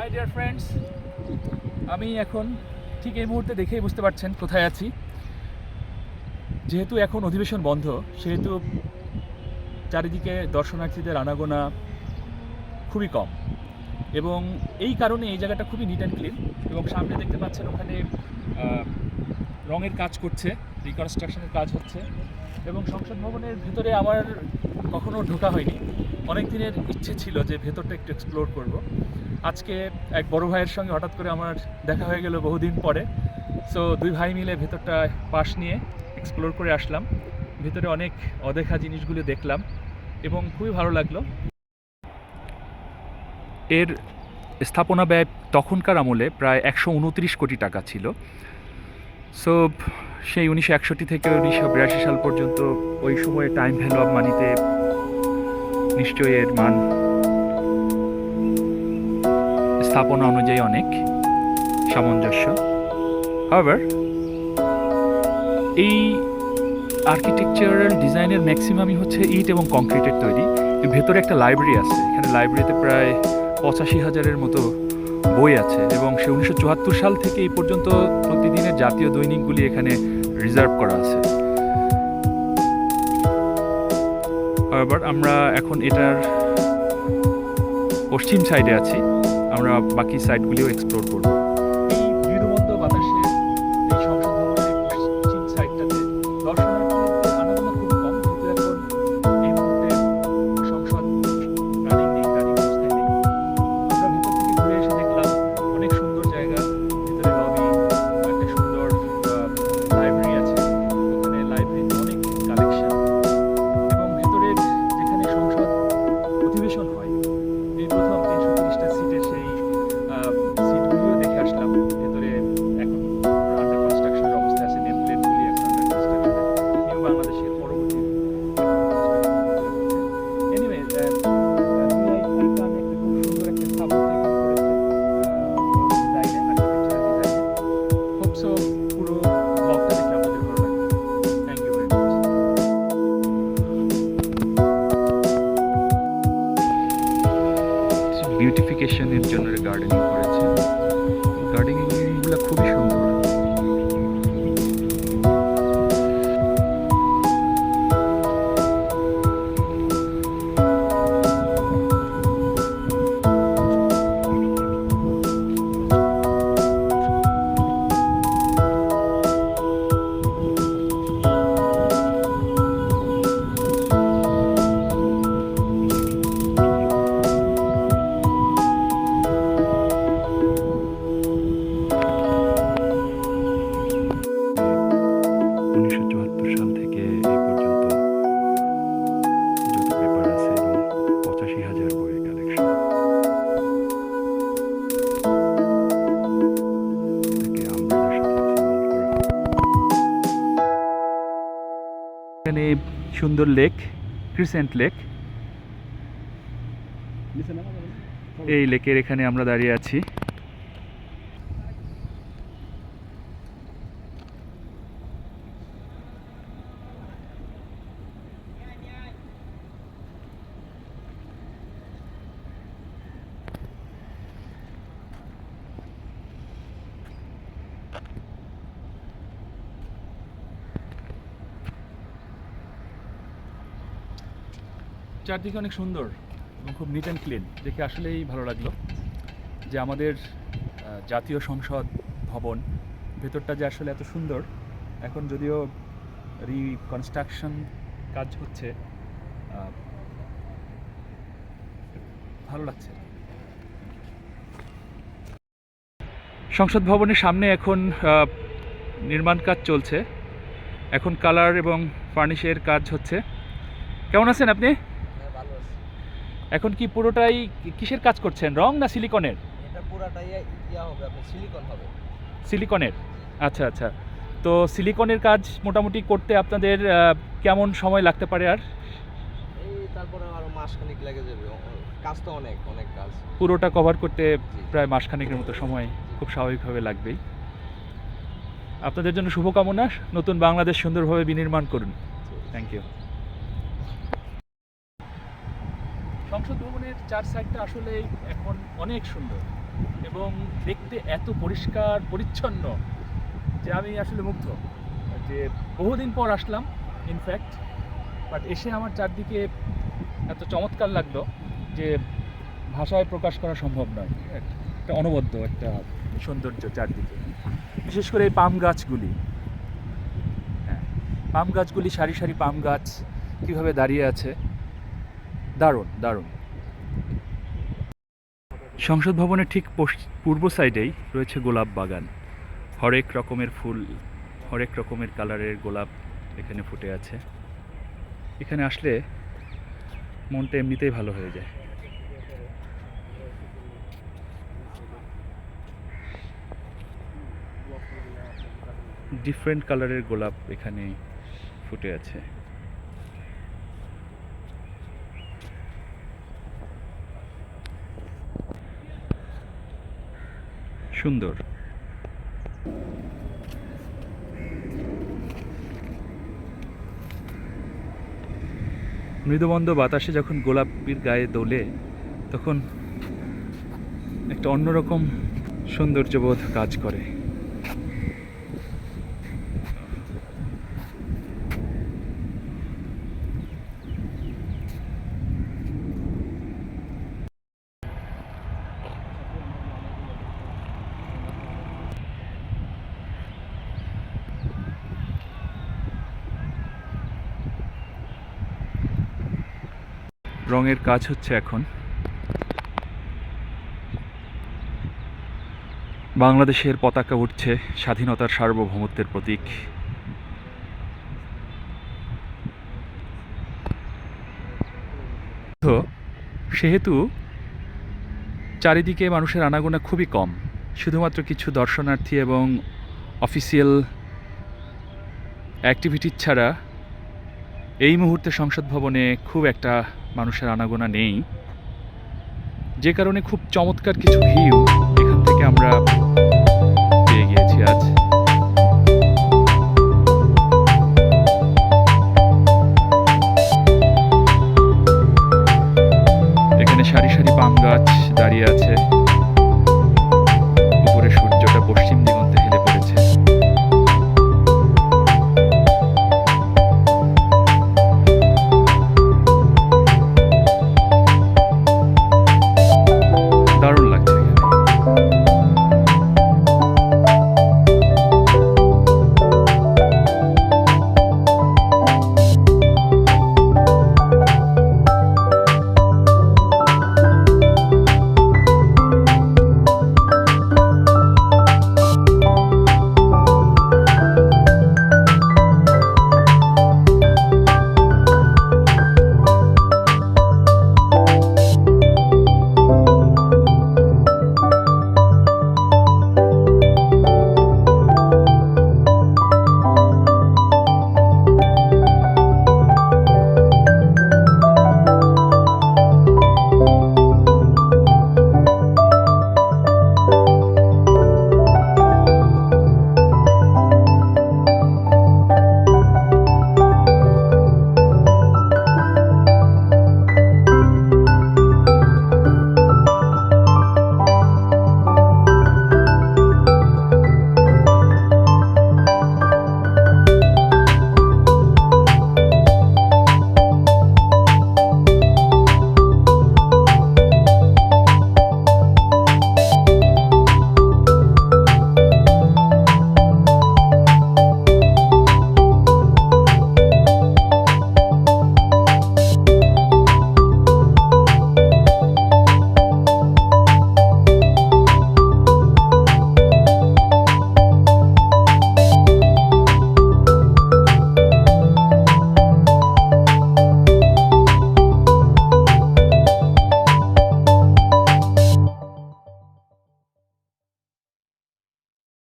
High dear friends আমি এখন ঠিক এই মুহূর্তে দেখেই বুঝতে পারছেন কোথায় আছি। যেহেতু এখন অধিবেশন বন্ধ, সেহেতু চারিদিকে দর্শনার্থীদের আনাগোনা খুবই কম। এবং এই কারণে এই জায়গাটা খুবই নিট অ্যান্ড ক্লিন এবং সামনে দেখতে পাচ্ছেন ওখানে রঙের কাজ করছে রিকনস্ট্রাকশনের কাজ হচ্ছে এবং সংসদ ভবনের ভেতরে আমার কখনো ঢোকা হয়নি। অনেক দিনের ইচ্ছে ছিল যে ভেতরটা একটু এক্সপ্লোর করব। আজকে এক বড় ভাইয়ের সঙ্গে হঠাৎ করে আমার দেখা হয়ে গেল বহুদিন পরে। সো দুই ভাই মিলে ভেতরটা, পাশ নিয়ে এক্সপ্লোর করে আসলাম। ভেতরে অনেক অদেখা জিনিসগুলো দেখলাম এবং খুবই ভালো লাগল। এর স্থাপনা ব্যয় তখনকার আমলে প্রায় একশো উনত্রিশ কোটি টাকা ছিল। সো সেই উনিশশো একষট্টি থেকে উনিশশো বিরাশি সাল পর্যন্ত ওই সময়ে টাইম ভ্যালু অফ মানিতে নিশ্চয়ই এর মান স্থাপনা অনুযায়ী অনেক সামঞ্জস্য। হাওয়ার এই আর্কিটেকচারাল ডিজাইনের ম্যাক্সিমামই হচ্ছে ইট এবং কংক্রিটের তৈরি। ভেতরে একটা লাইব্রেরি আছে। এখানে লাইব্রেরিতে প্রায় পঁচাশি হাজারের মতো বই আছে এবং সে উনিশশো চুয়াত্তর সাল থেকে এই পর্যন্ত প্রতিদিনের জাতীয় দৈনিকগুলি এখানে রিজার্ভ করা আছে। এবার আমরা এখন এটার পশ্চিম সাইডে আছি। আমরা বাকি সাইটগুলিও এক্সপ্লোর করব। abrazo. এখানে সুন্দর লেক ক্রিসেন্ট লেক এই লেকের এখানে আমরা দাঁড়িয়ে আছি। চারদিকে অনেক সুন্দর এবং খুব নিট অ্যান্ড ক্লিন দেখে আসলেই ভালো লাগল যে আমাদের জাতীয় সংসদ ভবন ভেতরটা যে আসলে এত সুন্দর, এখন যদিও রিকনস্ট্রাকশন কাজ হচ্ছে ভালো লাগছে। সংসদ ভবনের সামনে এখন নির্মাণ কাজ চলছে। এখন কালার এবং ফার্নিশের কাজ হচ্ছে। কেমন আছেন আপনি? এখন কি পুরোটাই কিসের কাজ করছেন? রং না সিলিকনের? এটা পুরাটাই ইয়া হবে আপনার সিলিকন হবে। সিলিকনের? আচ্ছা আচ্ছা। তো সিলিকনের কাজ মোটামুটি করতে আপনাদের কেমন সময় লাগতে পারে আর? এই তারপরে আরও মাসখানিক লেগে যাবে। কাজ তো অনেক অনেক কাজ। পুরোটা কভার করতে প্রায় মাসখানেকের মতো সময় খুব স্বাভাবিকভাবে লাগবেই। আপনাদের জন্য শুভকামনা। নতুন বাংলাদেশ সুন্দরভাবে বিনির্মাণ করুন। থ্যাংক ইউ সংসদ ভবনের চার সাইডটা আসলে এখন অনেক সুন্দর এবং দেখতে এত পরিষ্কার, পরিচ্ছন্ন যে আমি আসলে মুগ্ধ যে বহুদিন পর আসলাম ইনফ্যাক্ট বাট এসে আমার চারদিকে এত চমৎকার লাগল যে ভাষায় প্রকাশ করা সম্ভব নয়। একটা অনবদ্য একটা সৌন্দর্য চারদিকে। বিশেষ করে এই পাম গাছগুলি। হ্যাঁ পাম গাছগুলি সারি সারি পাম গাছ কীভাবে দাঁড়িয়ে আছে দারুণ দারুণ। সংসদ ভবনের ঠিক পূর্ব সাইডেই রয়েছে গোলাপ বাগান। হরেক রকমের ফুল, হরেক রকমের কালারের গোলাপ এখানে ফুটে আছে। এখানে আসলে মনটা এমনিতেই ভালো হয়ে যায়। ডিফারেন্ট কালারের গোলাপ এখানে ফুটে আছে। সুন্দর। মৃদুমন্দ বাতাসে যখন গোলাপির গায়ে দোলে তখন একটা অন্যরকম সৌন্দর্যবোধ কাজ করে। রঙের কাজ হচ্ছে এখন। বাংলাদেশের পতাকা উঠছে স্বাধীনতার সার্বভৌমত্বের প্রতীক। সেহেতু চারিদিকে মানুষের আনাগোনা খুবই কম। শুধুমাত্র কিছু দর্শনার্থী এবং অফিসিয়াল অ্যাক্টিভিটি ছাড়া এই মুহূর্তে সংসদ ভবনে খুব একটা মানুষের আনাগোনা নেই। যে কারণে খুব চমৎকার কিছু ভিউ এখান থেকে আমরা পেয়ে গিয়েছি আজ। এখানে সারি সারি পাম গাছ